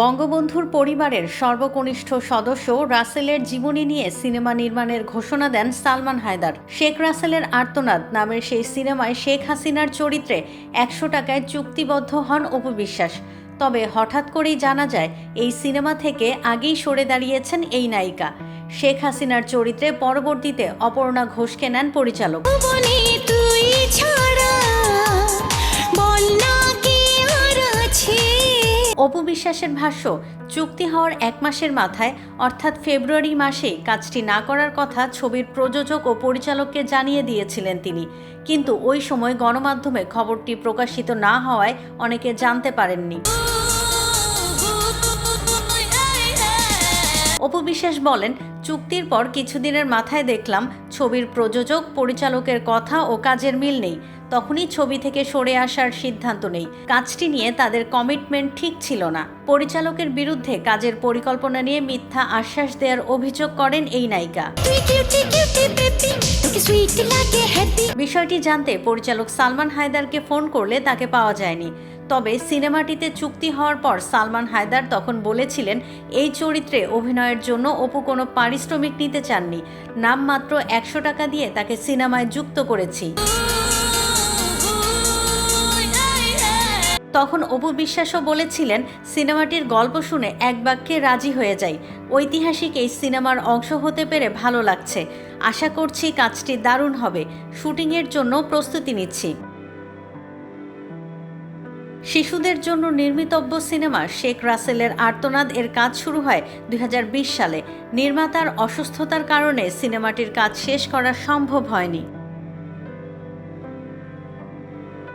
বঙ্গবন্ধুর পরিবারের সর্বকনিষ্ঠ সদস্য রাসেলের জীবনী নিয়ে সিনেমা নির্মাণের ঘোষণা দেন সালমান হায়দার। শেখ রাসেলের আর্তনাদ নামের সেই সিনেমায় শেখ হাসিনার চরিত্রে একশো টাকায় চুক্তিবদ্ধ হন অপু বিশ্বাস। তবে হঠাৎ করেই জানা যায়, এই সিনেমা থেকে আগেই সরে দাঁড়িয়েছেন এই নায়িকা। শেখ হাসিনার চরিত্রে পরবর্তীতে অপর্ণা ঘোষকে নেন পরিচালক। অপু বিশ্বাসের ভাষ্য, চুক্তি হওয়ার এক মাসের মাথায়, অর্থাৎ ফেব্রুয়ারি মাসে কাজটি না করার কথা ছবির প্রযোজক ও পরিচালককে জানিয়ে দিয়েছিলেন তিনি। কিন্তু ওই সময় গণমাধ্যমে খবরটি প্রকাশিত না হওয়ায় অনেকে জানতে পারেননি। অপবিশ্বাস বলেন চুক্তির পর কিছুদিনের মাথায় দেখলাম, ছবির প্রযোজক, পরিচালকের কথা ও কাজের মিল নেই। তখনই ছবি থেকে সরে আসার সিদ্ধান্ত নেই। কাজটি নিয়ে তাদের কমিটমেন্ট ঠিক ছিল না। পরিচালকের বিরুদ্ধে কাজের পরিকল্পনা নিয়ে মিথ্যা আশ্বাস দেওয়ার অভিযোগ করেন এই নায়িকা। বিষয়টি জানতে পরিচালক সালমান হায়দারকে ফোন করলে তাকে পাওয়া যায়নি। তবে সিনেমাটিতে চুক্তি হওয়ার পর সালমান হায়দার তখন বলেছিলেন, এই চরিত্রে অভিনয়ের জন্য অপু কোনো পারিশ্রমিক নিতে চাননি। নামমাত্র একশো টাকা দিয়ে তাকে সিনেমায় যুক্ত করেছি। তখন অপু বিশ্বাসও বলেছিলেন, সিনেমাটির গল্প শুনে এক বাক্যে রাজি হয়ে যাই। ঐতিহাসিক এই সিনেমার অংশ হতে পেরে ভালো লাগছে। আশা করছি কাজটি দারুণ হবে। শুটিংয়ের জন্য প্রস্তুতি নিচ্ছি। শিশুদের জন্য নির্মিতব্য সিনেমা শেখ রাসেলের আর্তনাদ এর কাজ শুরু হয় দুই হাজার বিশ সালে। নির্মাতার অসুস্থতার কারণে সিনেমাটির কাজ শেষ করা সম্ভব হয়নি।